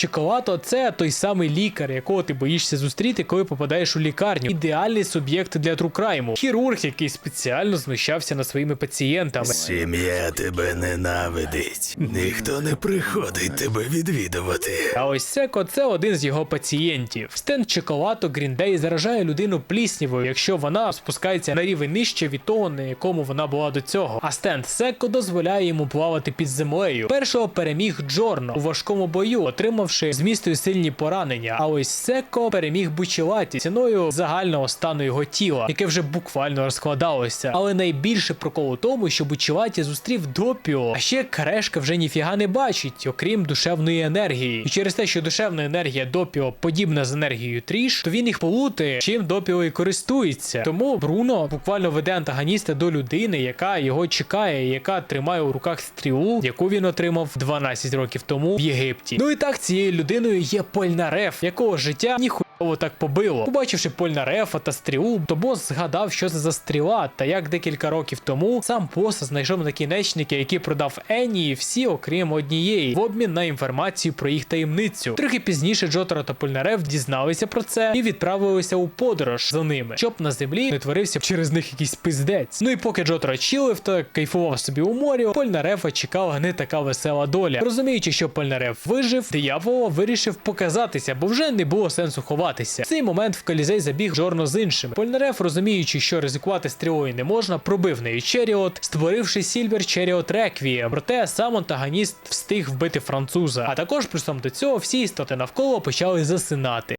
Чоколато це той самий лікар, якого ти боїшся зустріти, коли попадаєш у лікарню. Ідеальний суб'єкт для трукрайму. Хірург, який спеціально знущався над своїми пацієнтами. Сім'я тебе ненавидить. Ніхто не приходить тебе відвідувати. А ось Секо це один з його пацієнтів. Стенд Чоколато Гріндей заражає людину пліснявою, якщо вона спускається на рівень нижче від того, на якому вона була до цього. А стенд Секо дозволяє йому плавати під землею. Першого переміг Джорно у важкому бою, отримавши змістою сильні поранення. А ось Секо переміг Бучелаті ціною загального стану його тіла, яке вже буквально розкладалося. Але найбільше прокол у тому, що Бучелаті зустрів допіо, а ще Крешка вже ніфіга не бачить, окрім душевної енергії. І через те, що душевна енергія допіо подібна з енергією тріш, то він їх полутає, чим допіо і користується. Тому Бруно буквально веде антагоніста до людини, яка його чекає, яка тримає у руках стрілу, яку він отримав 12 років тому в Єгипті. Ну і так цією людиною є Польнарев, якого життя ніхуя так побило. Побачивши Польнарефа та стрілу, то бос згадав, що це за стріла, та як декілька років тому сам бос знайшов накінечники, які продав Ені всі, окрім однієї, в обмін на інформацію про їх таємницю. Трохи пізніше Джотаро та Польнареф дізналися про це і відправилися у подорож за ними, щоб на землі не творився через них якийсь пиздець. Ну і поки Джотаро чилив та кайфував собі у морі, Польнарефа чекала не така весела доля. Розуміючи, що Польнареф вижив, диявол вирішив показатися, бо вже не було сенсу ховатися. В цей момент в колізей забіг Жорно з іншими. Польнареф, розуміючи, що ризикувати стрілою не можна, пробив нею Черіот, створивши Сільвер Черіот Реквієм. Проте сам антагоніст встиг вбити француза. А також плюсом до цього всі істоти навколо почали засинати.